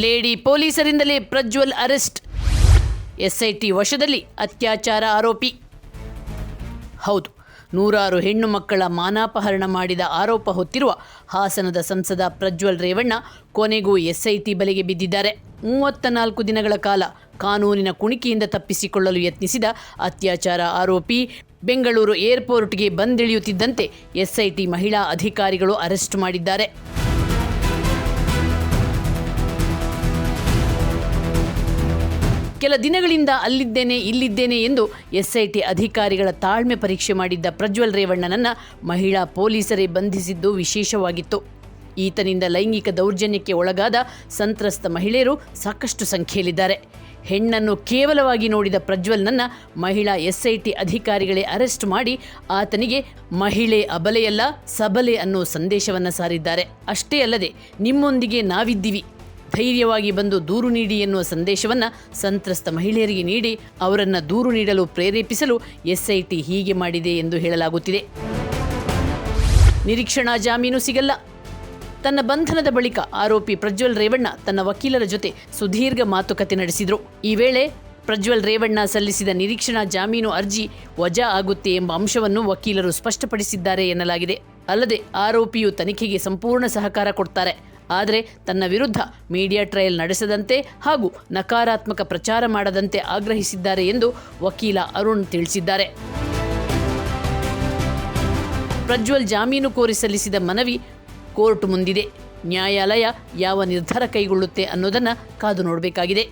Lady ಪೊಲೀಸರಿಂದಲೇ Prajwal arrest. SIT ವಶದಲ್ಲಿ ಅತ್ಯಾಚಾರ ಆರೋಪಿ. ಹೌದು, ನೂರಾರು ಹೆಣ್ಣು ಮಕ್ಕಳ ಮಾನಾಪಹರಣ ಮಾಡಿದ ಆರೋಪ ಹೊತ್ತಿರುವ ಹಾಸನದ ಸಂಸದ ಪ್ರಜ್ವಲ್ ರೇವಣ್ಣ ಕೊನೆಗೂ ಎಸ್ಐಟಿ ಬಲೆಗೆ ಬಿದ್ದಿದ್ದಾರೆ. ಮೂವತ್ತ ನಾಲ್ಕು ದಿನಗಳ ಕಾಲ ಕಾನೂನಿನ ಕುಣಿಕೆಯಿಂದ ತಪ್ಪಿಸಿಕೊಳ್ಳಲು ಯತ್ನಿಸಿದ ಅತ್ಯಾಚಾರ ಆರೋಪಿ ಬೆಂಗಳೂರು ಏರ್ಪೋರ್ಟ್ಗೆ ಬಂದಿಳಿಯುತ್ತಿದ್ದಂತೆ ಎಸ್ಐಟಿ ಮಹಿಳಾ ಅಧಿಕಾರಿಗಳು ಅರೆಸ್ಟ್ ಮಾಡಿದ್ದಾರೆ. ಕೆಲ ದಿನಗಳಿಂದ ಅಲ್ಲಿದ್ದೇನೆ, ಇಲ್ಲಿದ್ದೇನೆ ಎಂದು ಎಸ್ಐಟಿ ಅಧಿಕಾರಿಗಳ ತಾಳ್ಮೆ ಪರೀಕ್ಷೆ ಮಾಡಿದ್ದ ಪ್ರಜ್ವಲ್ ರೇವಣ್ಣನನ್ನ ಮಹಿಳಾ ಪೊಲೀಸರೇ ಬಂಧಿಸಿದ್ದು ವಿಶೇಷವಾಗಿತ್ತು. ಈತನಿಂದ ಲೈಂಗಿಕ ದೌರ್ಜನ್ಯಕ್ಕೆ ಒಳಗಾದ ಸಂತ್ರಸ್ತ ಮಹಿಳೆಯರು ಸಾಕಷ್ಟು ಸಂಖ್ಯೆಯಲ್ಲಿದ್ದಾರೆ. ಹೆಣ್ಣನ್ನು ಕೇವಲವಾಗಿ ನೋಡಿದ ಪ್ರಜ್ವಲ್ನನ್ನ ಮಹಿಳಾ ಎಸ್ಐಟಿ ಅಧಿಕಾರಿಗಳೇ ಅರೆಸ್ಟ್ ಮಾಡಿ ಆತನಿಗೆ ಮಹಿಳೆ ಅಬಲೆಯಲ್ಲ, ಸಬಲೆ ಅನ್ನೋ ಸಂದೇಶವನ್ನ ಸಾರಿದ್ದಾರೆ. ಅಷ್ಟೇ ಅಲ್ಲದೆ ನಿಮ್ಮೊಂದಿಗೆ ನಾವಿದ್ದೀವಿ. ಧೈರ್ಯವಾಗಿ ಬಂದು ದೂರು ನೀಡಿ ಎನ್ನುವ ಸಂದೇಶವನ್ನು ಸಂತ್ರಸ್ತ ಮಹಿಳೆಯರಿಗೆ ನೀಡಿ ಅವರನ್ನು ದೂರು ನೀಡಲು ಪ್ರೇರೇಪಿಸಲು ಎಸ್ಐಟಿ ಹೀಗೆ ಮಾಡಿದೆ ಎಂದು ಹೇಳಲಾಗುತ್ತಿದೆ. ನಿರೀಕ್ಷಣಾ ಜಾಮೀನು ಸಿಗಲ್ಲ. ತನ್ನ ಬಂಧನದ ಬಳಿಕ ಆರೋಪಿ ಪ್ರಜ್ವಲ್ ರೇವಣ್ಣ ತನ್ನ ವಕೀಲರ ಜೊತೆ ಸುದೀರ್ಘ ಮಾತುಕತೆ ನಡೆಸಿದರು. ಈ ವೇಳೆ ಪ್ರಜ್ವಲ್ ರೇವಣ್ಣ ಸಲ್ಲಿಸಿದ ನಿರೀಕ್ಷಣಾ ಜಾಮೀನು ಅರ್ಜಿ ವಜಾ ಆಗುತ್ತೆ ಎಂಬ ಅಂಶವನ್ನು ವಕೀಲರು ಸ್ಪಷ್ಟಪಡಿಸಿದ್ದಾರೆ ಎನ್ನಲಾಗಿದೆ. ಅಲ್ಲದೆ ಆರೋಪಿಯು ತನಿಖೆಗೆ ಸಂಪೂರ್ಣ ಸಹಕಾರ ಕೊಡ್ತಾರೆ. ಆದರೆ ತನ್ನ ವಿರುದ್ಧ ಮೀಡಿಯಾ ಟ್ರಯಲ್ ನಡೆಸದಂತೆ ಹಾಗೂ ನಕಾರಾತ್ಮಕ ಪ್ರಚಾರ ಮಾಡದಂತೆ ಆಗ್ರಹಿಸಿದ್ದಾರೆ ಎಂದು ವಕೀಲ ಅರುಣ್ ತಿಳಿಸಿದ್ದಾರೆ. ಪ್ರಜ್ವಲ್ ಜಾಮೀನು ಕೋರಿ ಸಲ್ಲಿಸಿದ ಮನವಿ ಕೋರ್ಟ್ ಮುಂದಿದೆ. ನ್ಯಾಯಾಲಯ ಯಾವ ನಿರ್ಧಾರ ಕೈಗೊಳ್ಳುತ್ತೆ ಅನ್ನೋದನ್ನು ಕಾದು ನೋಡಬೇಕಾಗಿದೆ.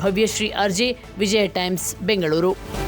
Bhavyashree RJ, Vijaya Times, Bengaluru.